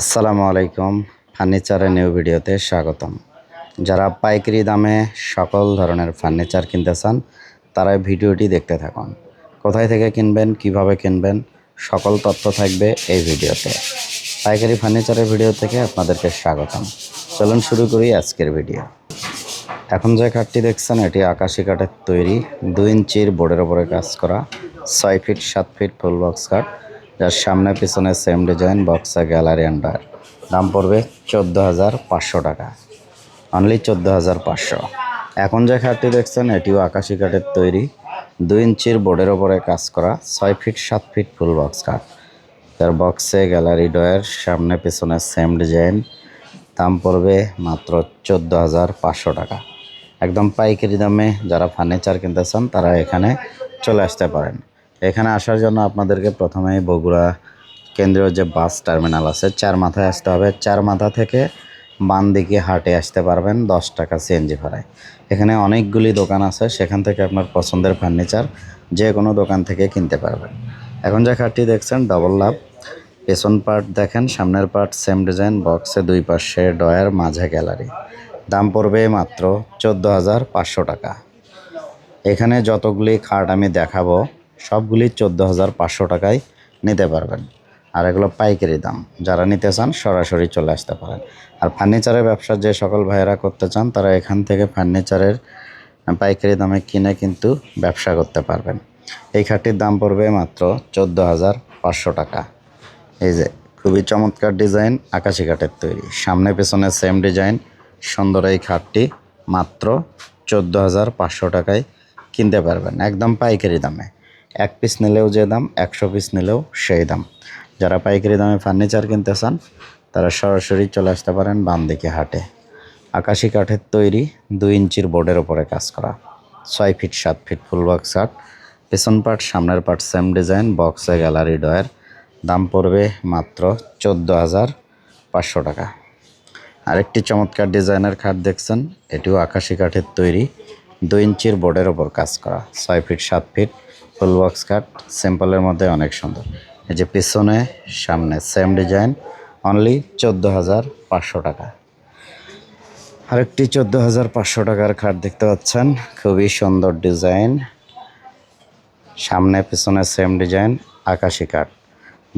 আসসালামু আলাইকুম। ফার্নিচারের নিউ ভিডিওতে স্বাগতম। যারা পাইকারি দামে সকল ধরনের ফার্নিচার কিনতে চান, তারা ভিডিওটি দেখতে থাকুন। কোথায় থেকে কিনবেন, কীভাবে কিনবেন, সকল তথ্য থাকবে এই ভিডিওতে। পাইকারি ফার্নিচারের ভিডিও থেকে আপনাদেরকে স্বাগতম। চলুন শুরু করি আজকের ভিডিও। এখন যে কাঠটি দেখছেন, এটি আকাশি কাঠের তৈরি, দুই ইঞ্চির বোর্ডের ওপরে কাজ করা, ছয় ফিট, সাত ফিট ফুল বক্স কাঠ যার সামনে পিছনে সেম ডিজাইন বক্সা গ্যালারি আন্ডার দাম পড়বে চোদ্দ হাজার পাঁচশো টাকা। অনলি চোদ্দ হাজার পাঁচশো। এখন যে খাটটি দেখছেন, এটিও আকাশি কাঠের তৈরি। দুই ইঞ্চির বোর্ডের ওপরে কাজ করা ছয় ফিট সাত ফিট ফুল বক্স কাঠ। যার বক্সে গ্যালারি ডয়ের সামনে পিছনে সেম ডিজাইন দাম পড়বে মাত্র চোদ্দ হাজার পাঁচশো টাকা। একদম পাইকারি দামে যারা ফার্নিচার কিনতে চান, তারা এখানে চলে আসতে পারেন। এখানে আসার জন্য আপনাদেরকে প্রথমেই বগুড়া কেন্দ্রীয় যে বাস টার্মিনাল আছে, চার মাথায় আসতে হবে। চার মাথা থেকে বান দিকে হাটে আসতে পারবেন দশ টাকা সিএনজি ভাড়ায়। এখানে অনেকগুলি দোকান আছে, সেখান থেকে আপনার পছন্দের ফার্নিচার যে কোনো দোকান থেকে কিনতে পারবেন। এখন যে খাটটি দেখছেন ডবল লাভ পেছন পার্ট দেখেন, সামনের পার্ট সেম ডিজাইন বক্সে দুই পাশে ডয়ার মাঝে গ্যালারি দাম পড়বে মাত্র চোদ্দ হাজার পাঁচশো টাকা। এখানে যতগুলি খাট আমি দেখাবো সবগুলি চোদ্দ হাজার পাঁচশো টাকায় নিতে পারবেন। আর এগুলো পাইকারি দাম। যারা নিতে চান, সরাসরি চলে আসতে পারেন। আর ফার্নিচারের ব্যবসা যে সকল ভাইয়েরা করতে চান, তারা এখান থেকে ফার্নিচারের পাইকারি দামে কিনে কিন্তু ব্যবসা করতে পারবেন। এই খাটটির দাম পড়বে মাত্র চোদ্দ হাজার পাঁচশো টাকা। এই যে, খুবই চমৎকার ডিজাইন, আকাশি কাঠের তৈরি। সামনে পেছনে সেম ডিজাইন, সুন্দর এই খাটটি মাত্র চোদ্দ হাজার পাঁচশো টাকায় কিনতে পারবেন, একদম পাইকারি দামে। এক পিস নিলেও যে দাম, একশো পিস নিলেও সেই দাম। যারা পাইকারি দামে ফার্নিচার কিনতে চান, তারা সরাসরি চলে আসতে পারেন বাম দিকে হাটে। আকাশি কাঠের তৈরি দুই ইঞ্চির বোর্ডের ওপরে কাজ করা। ছয় ফিট সাত ফিট ফুল বক্স কাঠ পেছন পার্ট সামনের পার্ট সেম ডিজাইন বক্সে গ্যালারি ডয়ার দাম পড়বে মাত্র চোদ্দ হাজার পাঁচশো টাকা। আরেকটি চমৎকার ডিজাইনের খাট দেখছেন, এটিও আকাশি কাঠের তৈরি, দুই ইঞ্চির বোর্ডের ওপর কাজ করা। ছয় ফিট সাত ফিট ফুল বক্স কাঠ সিম্পলের মধ্যে অনেক সুন্দর। এই যে পিছনে, সামনে সেম ডিজাইন অনলি চোদ্দ হাজার পাঁচশো টাকা। আরেকটি চোদ্দ হাজার পাঁচশো টাকার খাট দেখতে পাচ্ছেন, খুবই সুন্দর ডিজাইন সামনে, পিছনে সেম ডিজাইন আকাশি কাঠ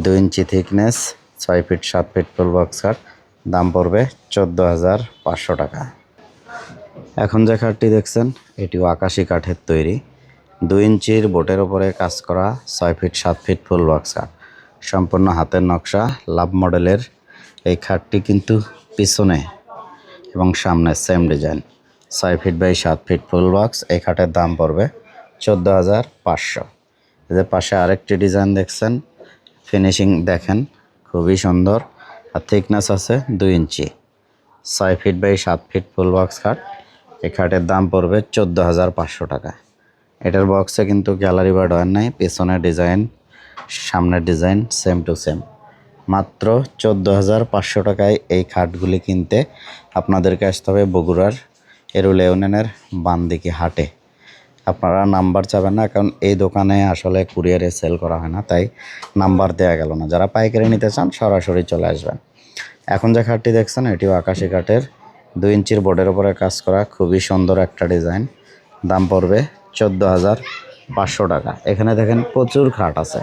দুই ইঞ্চি থিকনেস ছয় ফিট সাত ফিট ফুল বক্স কাঠ দাম পড়বে চোদ্দ হাজার পাঁচশো টাকা। এখন যে খাটটি দেখছেন, এটিও আকাশি কাঠের তৈরি। দুই ইঞ্চির বোটের ওপরে কাজ করা ছয় ফিট, সাত ফিট ফুল বক্স খাট সম্পূর্ণ হাতের নকশা, লাভ মডেলের এই খাটটি কিন্তু পিছনে এবং সামনে সেম ডিজাইন ছয় ফিট বাই সাত ফিট ফুল বক্স, এই খাটের দাম পড়বে চোদ্দ হাজার পাঁচশো। এদের পাশে আরেকটি ডিজাইন দেখছেন ফিনিশিং দেখেন, খুবই সুন্দর। আর থিকনেস আছে দুই ইঞ্চি। ছয় ফিট বাই সাত ফিট ফুল বক্স খাট, এই খাটের দাম পড়বে চোদ্দ হাজার পাঁচশো টাকা। এটার বক্সে কিন্তু গ্যালারি বা ডয়ার নাই, পেছনের ডিজাইন সামনের ডিজাইন সেম টু সেম মাত্র চোদ্দ হাজার পাঁচশো টাকায় এই খাটগুলি কিনতে আপনাদেরকে আসতে হবে বগুড়ার এরুল ইউনিয়নের বান্দিকি হাটে। আপনারা নাম্বার চাবেন না, কারণ এই দোকানে আসলে কুরিয়ারে সেল করা হয় না, তাই নাম্বার দেওয়া গেল না। যারা পাইকারি নিতে চান, সরাসরি চলে আসবেন। এখন যে খাটটি দেখছেন, এটিও আকাশি কাঠের। দুই ইঞ্চির বোর্ডের উপরে কাজ করা, খুবই সুন্দর একটা ডিজাইন দাম পড়বে চোদ্দ হাজার পাঁচশো টাকা। এখানে দেখেন প্রচুর খাট আছে।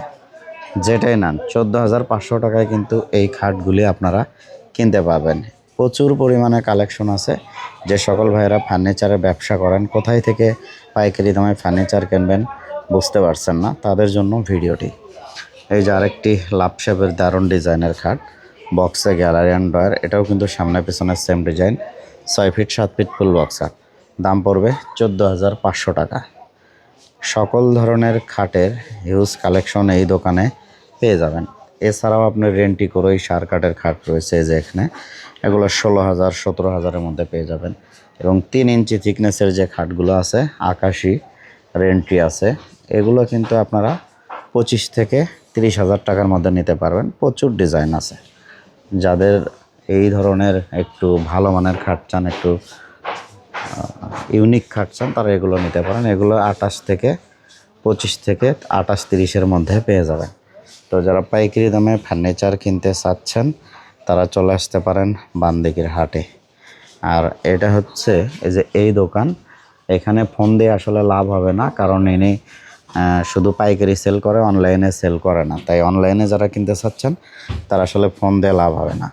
যেটাই নেন চোদ্দ হাজার পাঁচশো টাকায় কিন্তু এই খাটগুলি আপনারা কিনতে পাবেন প্রচুর পরিমাণে কালেকশন আছে। যে সকল ভাইয়েরা ফার্নিচারের ব্যবসা করেন, কোথায় থেকে পাইকারি দামে ফার্নিচার কিনবেন বুঝতে পারছেন না, তাদের জন্য ভিডিওটি। এই যে আরেকটি লাভ শেপের দারুণ ডিজাইনের খাট, বক্সে গ্যালারি অ্যান্ড ডয়ার এটাও কিন্তু সামনে পিছনে সেম ডিজাইন ছয় ফিট, সাত ফিট ফুল বক্সার দাম পড়বে চোদ্দ হাজার পাঁচশো টাকা। সকল ধরনের খাটের হিউজ কালেকশন এই দোকানে পেয়ে যাবেন। এছাড়াও আপনার রেন্টি করেই সার কাঠের খাট রয়েছে যে এখানে। এগুলো ষোলো হাজার, সতেরো হাজারের মধ্যে পেয়ে যাবেন। এবং তিন ইঞ্চি থিকনেসের যে খাটগুলো আছে, আকাশি রেন্টি আছে, এগুলো কিন্তু আপনারা পঁচিশ থেকে তিরিশ হাজার টাকার মধ্যে নিতে পারবেন। প্রচুর ডিজাইন আছে। যাদের এই ধরনের একটু ভালো মানের খাট চান, একটু ইউনিক খাট চান, তারা এগুলো নিতে পারেন। এগুলো আঠাশ থেকে পঁচিশ থেকে আঠাশ তিরিশের মধ্যে পেয়ে যাবেন। তো যারা পাইকারি দামে ফার্নিচার কিনতে চাচ্ছেন, তারা চলে আসতে পারেন বান্দিকির হাটে। আর এটা হচ্ছে এই যে এই দোকান। এখানে ফোন দিয়ে আসলে লাভ হবে না, কারণ ইনি শুধু পাইকারি সেল করে, অনলাইনে সেল করে না। তাই অনলাইনে যারা কিনতে চাচ্ছেন, তারা আসলে ফোন দিয়ে লাভ হবে না।